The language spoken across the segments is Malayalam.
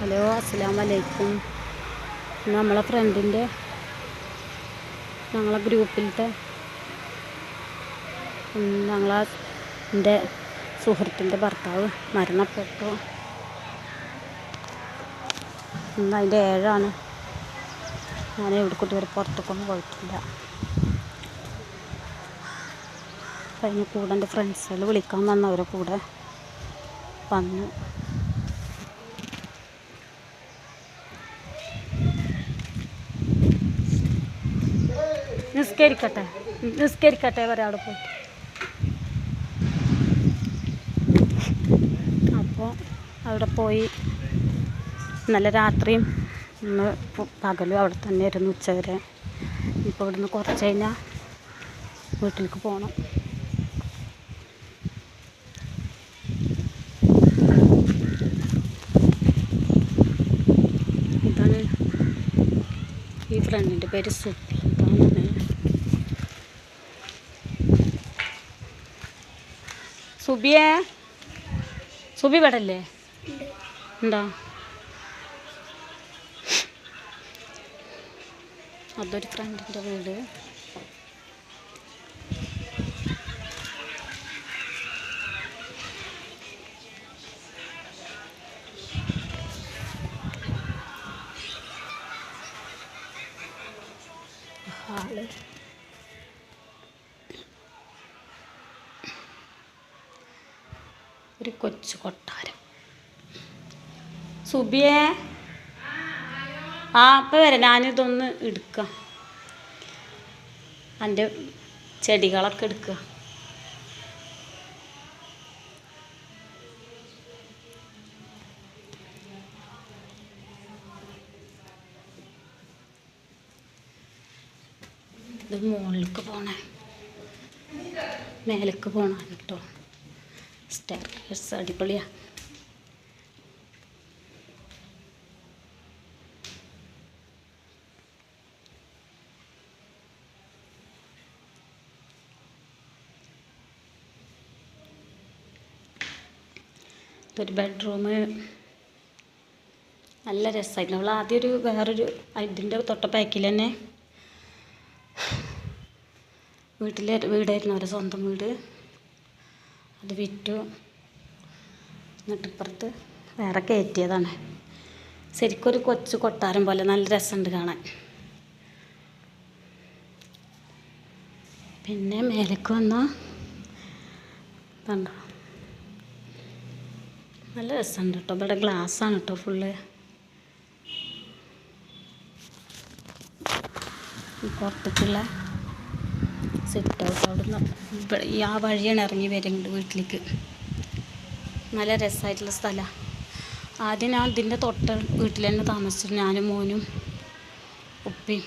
ഹലോ അസ്സാം വലൈക്കും നമ്മളെ ഫ്രണ്ടിന്റെ ഞങ്ങളെ ഗ്രൂപ്പിലത്തെ ഞങ്ങളെ എന്റെ സുഹൃത്തിന്റെ ഭർത്താവ് മരണപ്പെട്ടു. ഇന്ന് അതിന്റെ ഏഴാണ്. ഞാൻ എവിടെ വരെ പുറത്തേക്കൊന്നും പോയിട്ടില്ല. അപ്പം അതിന് കൂടെ എന്റെ ഫ്രണ്ട്സുകൾ വിളിക്കാൻ വന്നവരെ കൂടെ വന്നു. നിസ്കരിക്കട്ടെ. നിസ്കരിക്കട്ടെ വരെ അവിടെ പോയിട്ട്. അപ്പോൾ അവിടെ പോയി ഇന്നലെ രാത്രിയും ഇന്ന് പകലും അവിടെ തന്നെ ആയിരുന്നു ഉച്ചവരെ ഇപ്പോൾ ഇവിടുന്ന് കുറച്ച് കഴിഞ്ഞാൽ വീട്ടിലേക്ക് പോകണം ഇതാണ് ഈ ഫ്രണ്ടിന്റെ പേര് സുപ്രധാനാണ് സുബിയേ? സുബി ഇവിടെ അല്ലേ ഉണ്ടോ? അതൊരു ഫ്രണ്ടിന്റെ വീട്. ഹാൾ ഒരു കൊച്ചു കൊട്ടാരം. സുബിയേ? ആ അപ്പം വരാം. ഞാനിതൊന്ന് എടുക്കുക എന്റെ ചെടികളൊക്കെ എടുക്കുക ഇത് മുകളിലേക്ക് പോണേ. മേലേക്ക് പോകണം കേട്ടോ സ്റ്റെയർ കേസ് അടിപൊളിയാ. ഒരു ബെഡ്റൂം നല്ല രസമായിരുന്നു അവൾ ആദ്യം ഒരു വേറൊരു ഇതിന്റെ തൊട്ട പാക്കിൽ തന്നെ വീട്ടിലെ വീടായിരുന്നു അവരുടെ സ്വന്തം വീട്. അത് വിറ്റു. എന്നിട്ട് ഇപ്പുറത്ത് വേറെ കയറ്റിയതാണ്. ശരിക്കൊരു കൊച്ചു കൊട്ടാരം പോലെ നല്ല രസമുണ്ട് കാണാൻ. പിന്നെ മേലേക്ക് വന്നാൽ കണ്ടോ? നല്ല രസമുണ്ട് കേട്ടോ. ഇവിടെ ഗ്ലാസ്സാണ് കേട്ടോ ഫുള്ള്. പുറത്തേക്കുള്ള സിറ്റ് ഔട്ട് അവിടുന്ന് ആ വഴിയാണ് ഇറങ്ങി വരുന്നത് വീട്ടിലേക്ക്. നല്ല രസമായിട്ടുള്ള സ്ഥലമാണ് ആദ്യം ഞാൻ ഇതിന്റെ തൊട്ട് വീട്ടിൽ തന്നെ താമസിച്ചു. ഞാനും മോനും ഉപ്പി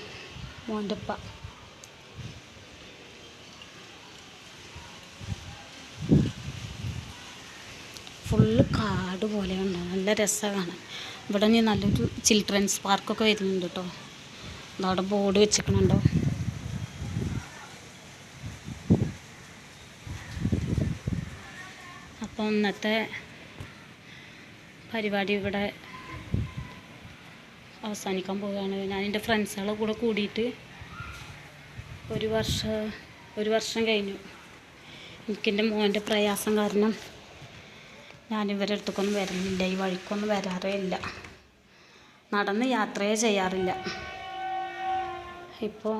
മോന്റെ ഉപ്പ. ഫുള്ള് കാട് പോലെ ഉണ്ട് നല്ല രസമാണ് ഇവിടെ ഇനി നല്ലൊരു ചിൽഡ്രൻസ് പാർക്കൊക്കെ വരുന്നുണ്ട് കേട്ടോ അവിടെ ബോർഡ് വെച്ചിരിക്കണുണ്ടോ? അപ്പോൾ ഇന്നത്തെ പരിപാടി ഇവിടെ അവസാനിക്കാൻ പോവുകയാണ്. ഞാൻ എന്റെ ഫ്രണ്ട്സുകളെ കൂടെ കൂടിയിട്ട് ഒരു വർഷം ഒരു വർഷം കഴിഞ്ഞു. എനിക്കെന്റെ മോന്റെ പ്രയാസം കാരണം ഞാൻ ഇവരുടെ അടുത്തേക്കൊന്നും വരലില്ല ഈ വഴിക്കൊന്നും വരാറേ ഇല്ല. നടന്ന് യാത്രയെ ചെയ്യാറില്ല. ഇപ്പോൾ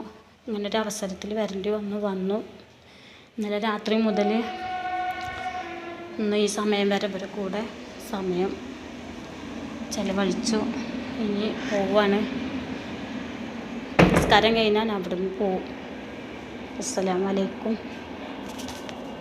ഇങ്ങനൊരു അവസരത്തിൽ വരേണ്ടി വന്നു വന്നു. ഇന്നലെ രാത്രി മുതൽ ഇന്ന് ഈ സമയം വരെ ഇവരെ കൂടെ സമയം ചിലവഴിച്ചു. ഇനി പോവാണ്. നിസ്കാരം കഴിഞ്ഞാൽ അവിടുന്ന് പോവും. അസ്സലാമലൈക്കും